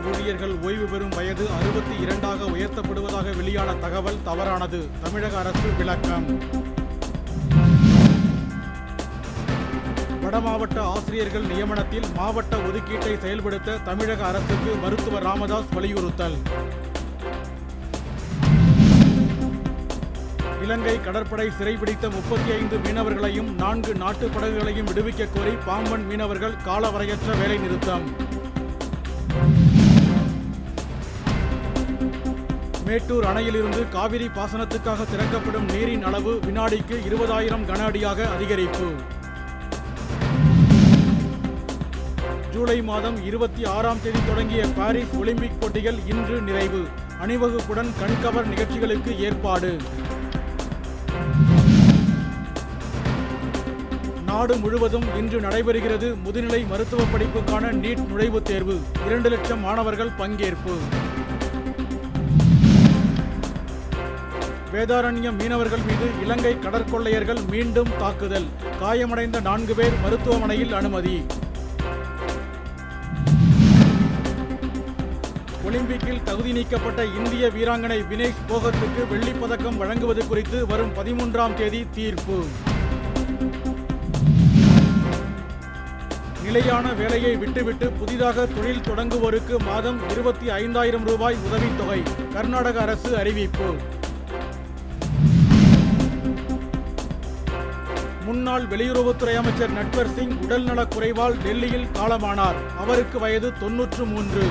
ஊழியர்கள் ஓய்வு பெறும் வயது அறுபத்தி இரண்டாக உயர்த்தப்படுவதாக வெளியான தகவல் தவறானது. தமிழக அரசு விளக்கம். வடமாவட்ட ஆசிரியர்கள் நியமனத்தில் மாவட்ட ஒதுக்கீட்டை செயல்படுத்த தமிழக அரசுக்கு மருத்துவர் ராமதாஸ் வலியுறுத்தல். இலங்கை கடற்படை சிறைபிடித்த முப்பத்தி ஐந்து மீனவர்களையும் நான்கு நாட்டு படகுகளையும் விடுவிக்க கோரி பாம்பன் மீனவர்கள் காலவரையற்ற வேலைநிறுத்தம். மேட்டூர் அணையிலிருந்து காவிரி பாசனத்துக்காக திறக்கப்படும் நீரின் அளவு வினாடிக்கு இருபதாயிரம் கன அடியாக அதிகரிப்பு. ஜூலை மாதம் இருபத்தி ஆறாம் தேதி தொடங்கிய பாரிஸ் ஒலிம்பிக் போட்டிகள் இன்று நிறைவு. அணிவகுப்புடன் கண்கவர் நிகழ்ச்சிகளுக்கு ஏற்பாடு. நாடு முழுவதும் இன்று நடைபெறுகிறது முதுநிலை மருத்துவ படிப்புக்கான நீட் நுழைவுத் தேர்வு. இரண்டு லட்சம் மாணவர்கள் பங்கேற்பு. வேதாரண்யம் மீனவர்கள் மீது இலங்கை கடற்கொள்ளையர்கள் மீண்டும் தாக்குதல். காயமடைந்த நான்கு பேர் மருத்துவமனையில் அனுமதி. ஒலிம்பிக்கில் தகுதி நீக்கப்பட்ட இந்திய வீராங்கனை வினேஷ் போகத்துக்கு வெள்ளிப் பதக்கம் வழங்குவது குறித்து வரும் பதிமூன்றாம் தேதி தீர்ப்பு. நிலையான வேலையை விட்டுவிட்டு புதிதாக தொழில் தொடங்குவோருக்கு மாதம் இருபத்தி ஐந்தாயிரம் ரூபாய் உதவித்தொகை. கர்நாடக அரசு அறிவிப்பு. முன்னாள் வெளியுறவுத்துறை அமைச்சர் நட்வர் சிங் உடல்நலக் குறைவால் டெல்லியில் காலமானார். அவருக்கு வயது தொன்னூற்று மூன்று.